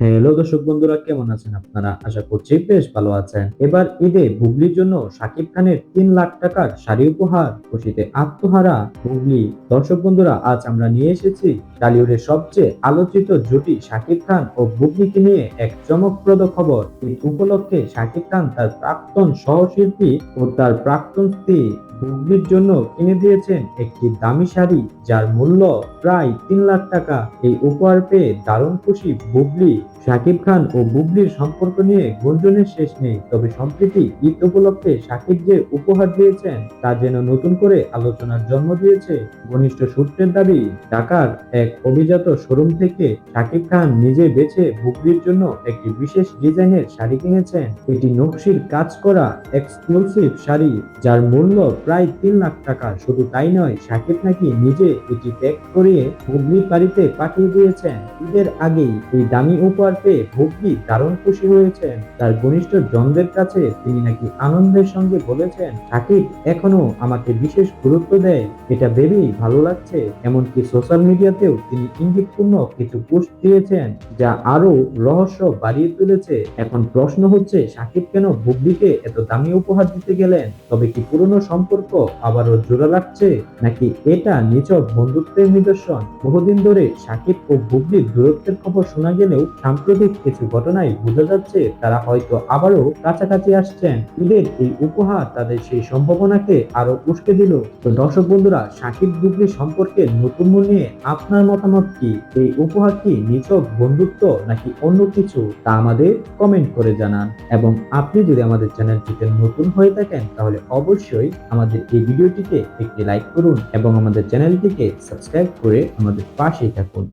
Hello দর্শক বন্ধুরা, কেমন আছেন আপনারা? আশা করছি বেশ ভালো আছেন। এবার ঈদে বুবলির জন্য শাকিব খানের তিন লাখ টাকার শাড়ি উপহার, খুশিতে আত্মহারা বুবলি দর্শক বন্ধুরা, আজ আমরা নিয়ে এসেছি টালিউডের সবচেয়ে আলোচিত জুটি শাকিব খান ও বুবলিকে নিয়ে এক চমকপ্রদ খবর। ঈদ উপলক্ষে শাকিব খান তার প্রাক্তন সহশিল্পী ও তার প্রাক্তন স্ত্রী বুবলির জন্য কিনে দিয়েছেন একটি দামি শাড়ি, যার মূল্য প্রায় তিন লাখ টাকা। এই উপহার পেয়ে দারুণ খুশি বুবলি। শাকিব খান ও বুবলির সম্পর্ক নিয়ে গুঞ্জনের শেষ নেই, তবে সম্প্রতি ঈদ উপলক্ষে শাকিব যে উপহার দিয়েছেন, তা যেন নতুন করে আলোচনার জন্ম দিয়েছে ঘনিষ্ঠ সূত্রের দাবি। ঢাকার এক অভিজাত শোরুম থেকে শাকিব খান নিজে বেছে বুবলির জন্য একটি বিশেষ ডিজাইনের শাড়ি কিনেছেন। এটি নকশির কাজ করা এক্সক্লুসিভ শাড়ি, যার মূল্য প্রায় তিন লাখ টাকা। শুধু তাই নয়, শাকিব নাকি নিজে এটি প্যাক করিয়ে বুবলির বাড়িতে পাঠিয়ে দিয়েছেন ঈদের আগেই। এই দামি উপহার পেয়ে বুবলি দারুণ খুশি হয়েছেন। তার ঘনিষ্ঠ জনদের কাছে তিনি নাকি আনন্দের সঙ্গে বলেছেন শাকিব এখনও আমাকে বিশেষ গুরুত্ব দেয়। এটা ভেবেই ভালো লাগছে। এমনকি সোশ্যাল মিডিয়াতেও তিনি ইঙ্গিতপূর্ণ কিছু পোস্ট দিয়েছেন, যা আরও রহস্য বাড়িয়ে তুলেছে। এখন প্রশ্ন হচ্ছে শাকিব কেন বুবলিকে এত দামি উপহার দিতে গেলেন? তবে কি পুরনো সম্পর্ক আবারও জোড়া লাগছে নাকি এটা নিছক বন্ধুত্বের নিদর্শন? বহুদিন ধরে শাকিব ও বুবলির দূরত্বের খবর শোনা গেলেও সাম্প্রতিক কিছু ঘটনায় বোঝা যাচ্ছে তারা হয়তো আবারও কাছাকাছি আসছেন। ঈদের এই উপহার তাদের সেই সম্ভাবনাকে আরও উস্কে দিল। তো দর্শক বন্ধুরা শাকিব বুবলি সম্পর্কে নতুন নিয়ে আপনার মতামত কি? এই উপহার কি নিছক বন্ধুত্ব নাকি অন্য কিছু? তা আমাদের কমেন্ট করে জানান। এবং আপনি যদি আমাদের চ্যানেলটিতে নতুন হয়ে থাকেন, তাহলে অবশ্যই আমাদের এই ভিডিওটিকে একটি লাইক করুন এবং আমাদের চ্যানেলটিকে সাবস্ক্রাইব করে আমাদের পাশেই থাকুন।